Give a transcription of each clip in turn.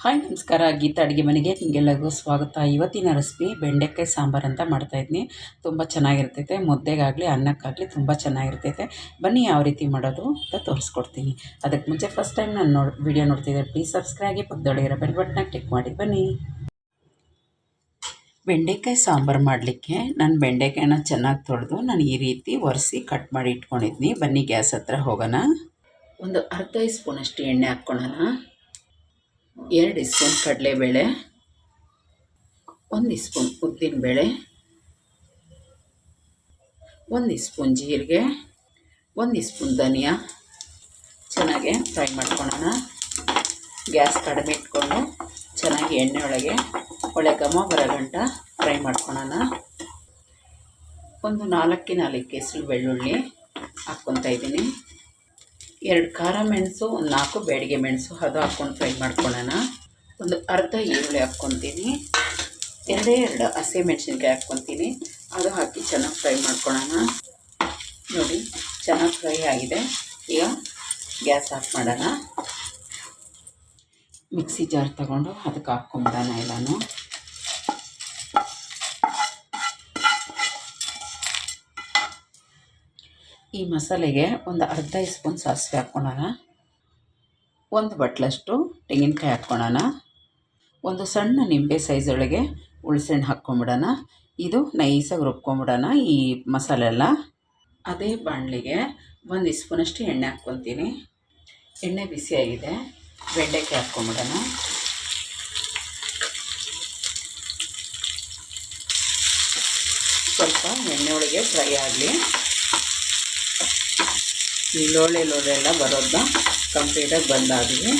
Hi, ನಮಸ್ಕಾರ. ಗೀತಾ ಅಡುಗೆ ಮನೆಗೆ ನಿಮಗೆಲ್ಲರಿಗೂ ಸ್ವಾಗತ. ಇವತ್ತಿನ ರೆಸಿಪಿ ಬೆಂಡೆಕಾಯಿ ಸಾಂಬಾರು ಅಂತ ಮಾಡ್ತಾಯಿದ್ದೀನಿ ತುಂಬ ಚೆನ್ನಾಗಿರ್ತೈತೆ. ಮುದ್ದೆಗಾಗಲಿ, ಅನ್ನಕ್ಕಾಗಲಿ ತುಂಬ ಚೆನ್ನಾಗಿರ್ತೈತೆ. ಬನ್ನಿ ಯಾವ ರೀತಿ ಮಾಡೋದು ಅಂತ ತೋರಿಸ್ಕೊಡ್ತೀನಿ. ಅದಕ್ಕೆ ಮುಂಚೆ ಫಸ್ಟ್ ಟೈಮ್ ನಾನು ನೋಡಿ ವಿಡಿಯೋ ನೋಡ್ತಿದ್ದೆ ಪ್ಲೀಸ್ ಸಬ್ಸ್ಕ್ರೈಬ್ ಪಕ್ಕದೊಳಗಿರೋ ಬೆಲ್ ಬಟನ್ನ ಕ್ಲಿಕ್ ಮಾಡಿ. ಬನ್ನಿ. ಬೆಂಡೆಕಾಯಿ ಸಾಂಬಾರು ಮಾಡಲಿಕ್ಕೆ ನಾನು ಬೆಂಡೆಕಾಯಿನ ಚೆನ್ನಾಗಿ ತೊಳೆದು ನಾನು ಈ ರೀತಿ ಒರೆಸಿ ಕಟ್ ಮಾಡಿ ಇಟ್ಕೊಂಡಿದ್ದೀನಿ ಬನ್ನಿ ಗ್ಯಾಸ್ ಹತ್ರ ಹೋಗೋಣ. ಒಂದು ಅರ್ಧ ಸ್ಪೂನಷ್ಟು ಎಣ್ಣೆ ಹಾಕ್ಕೊಳ್ಳೋಣ ಎರಡು ಸ್ಪೂನ್ ಕಡಲೆಬೇಳೆ, ಒಂದು ಸ್ಪೂನ್ ಉದ್ದಿನಬೇಳೆ ಒಂದು ಸ್ಪೂನ್ ಜೀರಿಗೆ, ಒಂದು ಸ್ಪೂನ್ ಧನಿಯಾ. ಚೆನ್ನಾಗಿ ಫ್ರೈ ಮಾಡ್ಕೊಳ್ಳೋಣ. ಗ್ಯಾಸ್ ಕಡಿಮೆ ಇಟ್ಕೊಂಡು ಚೆನ್ನಾಗಿ ಎಣ್ಣೆ ಒಳಗೆ ಒಳ್ಳೆ ಘಮ ಬರೋ ಗಂಟ ಫ್ರೈ ಮಾಡ್ಕೊಳ್ಳೋಣ. ಒಂದು ನಾಲ್ಕು ನಾಲ್ಕು ಕೆಸರು ಬೆಳ್ಳುಳ್ಳಿ ಹಾಕ್ಕೊತಾ ಇದ್ದೀನಿ. ಎರಡು ಖಾರ ಮೆಣಸು, ಒಂದು ನಾಲ್ಕು ಬೇಡಿಗೆ ಮೆಣಸು, ಅದು ಹಾಕ್ಕೊಂಡು ಫ್ರೈ ಮಾಡ್ಕೊಳ್ಳೋಣ. ಒಂದು ಅರ್ಧ ಈರುಳ್ಳಿ ಹಾಕ್ಕೊತೀನಿ. ಎರಡೇ ಎರಡು ಹಸಿ ಮೆಣಸಿನ್ಕಾಯಿ ಹಾಕ್ಕೊತೀನಿ. ಅದು ಹಾಕಿ ಚೆನ್ನಾಗಿ ಫ್ರೈ ಮಾಡ್ಕೊಳ್ಳೋಣ. ನೋಡಿ, ಚೆನ್ನಾಗಿ ಫ್ರೈ ಆಗಿದೆ. ಈಗ ಗ್ಯಾಸ್ ಆಫ್ ಮಾಡೋಣ. ಮಿಕ್ಸಿ ಜಾರ್ ತಗೊಂಡು ಅದಕ್ಕೆ ಹಾಕ್ಕೊಂಬಿಡೋಣ ಎಲ್ಲನೂ. ಈ ಮಸಾಲೆಗೆ ಒಂದು ಅರ್ಧ ಸ್ಪೂನ್ ಸಾಸಿವೆ ಹಾಕ್ಕೊಳ್ಳೋಣ. ಒಂದು ಬಟ್ಲಷ್ಟು ತೆಂಗಿನಕಾಯಿ ಹಾಕ್ಕೊಳ್ಳೋಣ. ಒಂದು ಸಣ್ಣ ನಿಂಬೆ ಸೈಜೊಳಗೆ ಹುಳಸೆಣ್ಣು ಹಾಕ್ಕೊಂಬಿಡೋಣ. ಇದು ನೈಸಾಗಿ ರುಬ್ಕೊಂಬಿಡೋಣ ಈ ಮಸಾಲೆ ಎಲ್ಲ. ಅದೇ ಬಾಣಲಿಗೆ ಒಂದು ಸ್ಪೂನಷ್ಟು ಎಣ್ಣೆ ಹಾಕ್ಕೊತೀನಿ ಎಣ್ಣೆ ಬಿಸಿಯಾಗಿದೆ ಬೆಂಡೆಕಾಯಿ ಹಾಕ್ಕೊಂಬಿಡೋಣ. ಸ್ವಲ್ಪ ಎಣ್ಣೆ ಒಳಗೆ ಫ್ರೈ ಆಗಲಿ. ಈ ಲೋಳೆ ಲೋಳೆ ಎಲ್ಲ ಬರೋದನ್ನ ಕಂಪ್ಲೀಟಾಗಿ ಬಂದಾಗಿದೆ.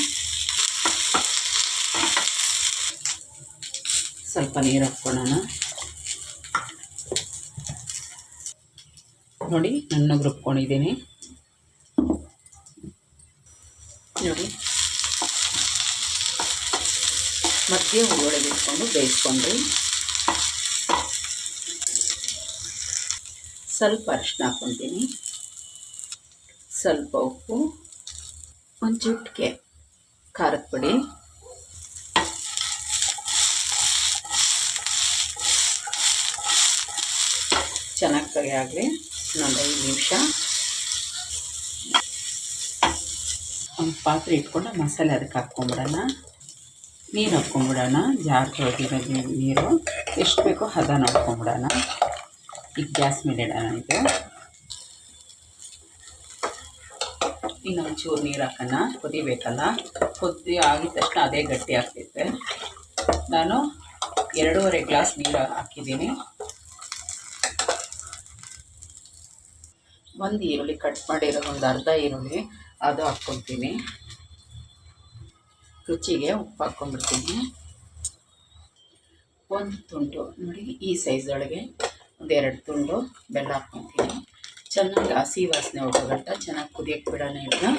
ಸ್ವಲ್ಪ ನೀರು ಹಾಕ್ಕೊಳ್ಳೋಣ. ನೋಡಿ, ನನ್ನ ರುಬ್ಕೊಂಡಿದ್ದೀನಿ ನೋಡಿ. ಮತ್ತೆ ಒಳಗೆ ಇಟ್ಕೊಂಡು ಬೇಯಿಸ್ಕೊಂಡ್ರಿ. ಸ್ವಲ್ಪ ಅರಿಶಿನ ಹಾಕ್ಕೊತೀನಿ. ಸ್ವಲ್ಪ ಉಪ್ಪು, ಒಂದು ಚಿಟಿಕೆ ಖಾರದ ಪುಡಿ, ಚೆನ್ನಾಗಿ ಕರಿ ಆಗಲಿ, ಇನ್ನೊಂದು ಐದು ನಿಮಿಷ. ಒಂದು ಪಾತ್ರೆ ಇಟ್ಕೊಂಡು ಮಸಾಲೆ ಅದಕ್ಕೆ ಹಾಕ್ಕೊಂಬಿಡೋಣ. ನೀರು ಹಾಕ್ಕೊಂಬಿಡೋಣ ಜಾರ್ ತೊಳೆದಿರೋ ನೀರು. ಎಷ್ಟು ಬೇಕೋ ಹದ ನೋಡ್ಕೊಂಬಿಡೋಣ ಈಗ ಗ್ಯಾಸ್ ಮೇಲೆ ಇಡೋಣ ಇದು ಇನ್ನೊಂದು ಒಂಚೂರು ನೀರು ಹಾಕೋಣ. ಕುದಿಬೇಕಲ್ಲ? ಕುದಿ ಆಗಿದ ತಕ್ಷಣ ಅದೇ ಗಟ್ಟಿ ಆಗ್ತೈತೆ. ನಾನು ಎರಡೂವರೆ ಗ್ಲಾಸ್ ನೀರು ಹಾಕಿದ್ದೀನಿ. ಒಂದು ಈರುಳ್ಳಿ ಕಟ್ ಮಾಡಿರೋ ಒಂದು ಅರ್ಧ ಈರುಳ್ಳಿ ಅದು ಹಾಕ್ಕೊತೀನಿ ರುಚಿಗೆ ಉಪ್ಪು ಹಾಕ್ಕೊಂಡ್ಬಿಡ್ತೀನಿ. ಒಂದು ತುಂಡು, ನೋಡಿ ಈ ಸೈಜೊಳಗೆ ಒಂದೆರಡು ತುಂಡು ಬೆಲ್ಲ ಹಾಕ್ಕೊತೀನಿ ಚೆನ್ನಾಗಿ ಹಸಿ ವಾಸನೆ ಹೋಗೋಗಂಟ ಚೆನ್ನಾಗಿ ಕುದಿಯಕ್ಕೆ ಬಿಡೋಣ ಇದನ್ನ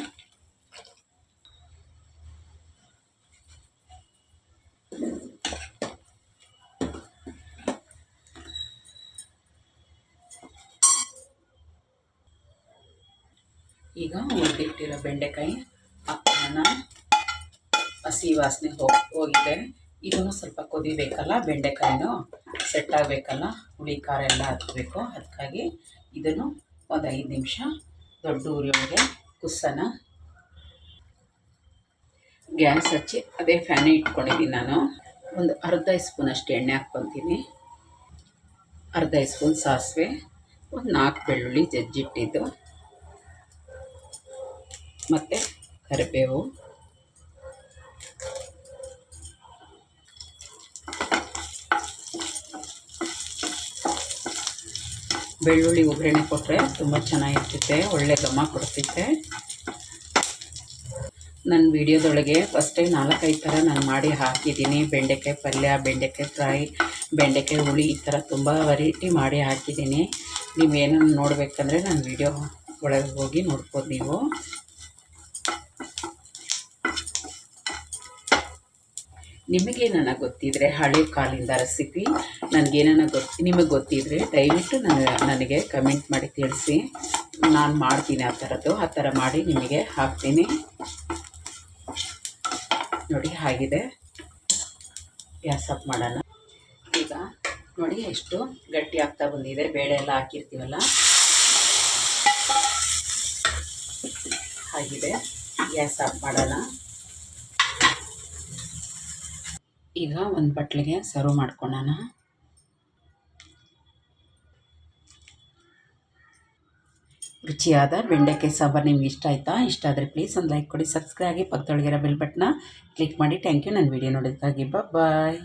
ಈಗ ಉಳಿದಿಟ್ಟಿರೋ ಬೆಂಡೆಕಾಯಿ ಅಪ್ಪನ ಹಸಿ ವಾಸನೆ ಹೋಗಿ ಹೋಗಿದೆ. ಇದನ್ನು ಸ್ವಲ್ಪ ಕುದಿಬೇಕಲ್ಲ, ಬೆಂಡೆಕಾಯಿನೂ ಸೆಟ್ ಆಗಬೇಕಲ್ಲ, ಹುಳಿ, ಖಾರ ಎಲ್ಲ ಹಾಕಬೇಕು. ಅದಕ್ಕಾಗಿ ಇದನ್ನು ಒಂದು ಐದು ನಿಮಿಷ. ದೊಡ್ಡ ಉರಿಯೊಳಗೆ ಕುಸ್ಸನ. ಗ್ಯಾಸ್ ಹಚ್ಚಿ ಅದೇ ಫ್ಯಾನೇ ಇಟ್ಕೊಂಡಿದ್ದೀನಿ ನಾನು. ಒಂದು ಅರ್ಧ ಸ್ಪೂನಷ್ಟು ಎಣ್ಣೆ ಹಾಕ್ಕೊತೀನಿ. ಅರ್ಧ ಸ್ಪೂನ್ ಸಾಸಿವೆ, ಒಂದು ನಾಲ್ಕು ಬೆಳ್ಳುಳ್ಳಿ ಜಜ್ಜಿಟ್ಟಿದ್ದು. ಮತ್ತು ಕರಿಬೇವು. ಬೆಳ್ಳುಳ್ಳಿ ಒಗ್ಗರಣೆ ಕೊಟ್ಟರೆ ತುಂಬ ಚೆನ್ನಾಗಿರ್ತಿತ್ತೆ ಒಳ್ಳೆ ಘಮ ಕೊಡ್ತಿತ್ತೆ ನನ್ನ ವಿಡಿಯೋದೊಳಗೆ ಫಸ್ಟ್ ನಾಲ್ಕೈದು ಥರ ನಾನು ಮಾಡಿ ಹಾಕಿದ್ದೀನಿ. ಬೆಂಡೆಕಾಯಿ ಪಲ್ಯ, ಬೆಂಡೆಕಾಯಿ ಫ್ರೈ, ಬೆಂಡೆಕಾಯಿ ಹುಳಿ ಈ ಥರ ತುಂಬ ವೆರೈಟಿ ಮಾಡಿ ಹಾಕಿದ್ದೀನಿ. ನೀವೇನನ್ನು ನೋಡಬೇಕಂದ್ರೆ ನಾನು ವಿಡಿಯೋ ಒಳಗೆ ಹೋಗಿ ನೋಡ್ಬೋದು ನೀವು. ನಿಮಗೇನ ಗೊತ್ತಿದ್ರೆ ಹಳೆ ಕಾಲಿಂದ ರೆಸಿಪಿ ನನಗೇನ ಗೊತ್ತು ನಿಮಗೆ ಗೊತ್ತಿದ್ರೆ ದಯವಿಟ್ಟು ನಾನು ನನಗೆ ಕಮೆಂಟ್ ಮಾಡಿ ತಿಳಿಸಿ. ನಾನು ಮಾಡ್ತೀನಿ ಆ ಥರದ್ದು ಆ ಥರ ಮಾಡಿ ನಿಮಗೆ ಹಾಕ್ತೀನಿ. ನೋಡಿ ಆಗಿದೆ ಗ್ಯಾಸ್ ಆಫ್ ಮಾಡೋಣ. ಈಗ ನೋಡಿ ಎಷ್ಟು ಗಟ್ಟಿ ಆಗ್ತಾ ಬಂದಿದೆ. ಬೇಳೆ ಎಲ್ಲ ಹಾಕಿರ್ತೀವಲ್ಲ? ಆಗಿದೆ ಗ್ಯಾಸ್ ಆಫ್ ಮಾಡೋಣ. ಈಗ ಒಂದು ಬಟ್ಲಿಗೆ ಸರ್ವ್ ಮಾಡ್ಕೊಳ್ಳೋಣ ರುಚಿಯಾದ ಬೆಂಡೆಕಾಯಿ ಸಾಂಬಾರು ನಿಮ್ಗೆ ಇಷ್ಟ ಆಯಿತಾ? ಇಷ್ಟ ಆದರೆ ಪ್ಲೀಸ್ ಒಂದು ಲೈಕ್ ಕೊಡಿ. ಸಬ್ಸ್ಕ್ರೈಬ್ ಆಗಿ ಪಕ್ಕದೊಳಗಿರೋ ಬೆಲ್ ಬಟ್ನ ಕ್ಲಿಕ್ ಮಾಡಿ. ಥ್ಯಾಂಕ್ ಯು ನನ್ನ ವಿಡಿಯೋ ನೋಡೋದಕ್ಕಾಗಿ ಬಾಯ್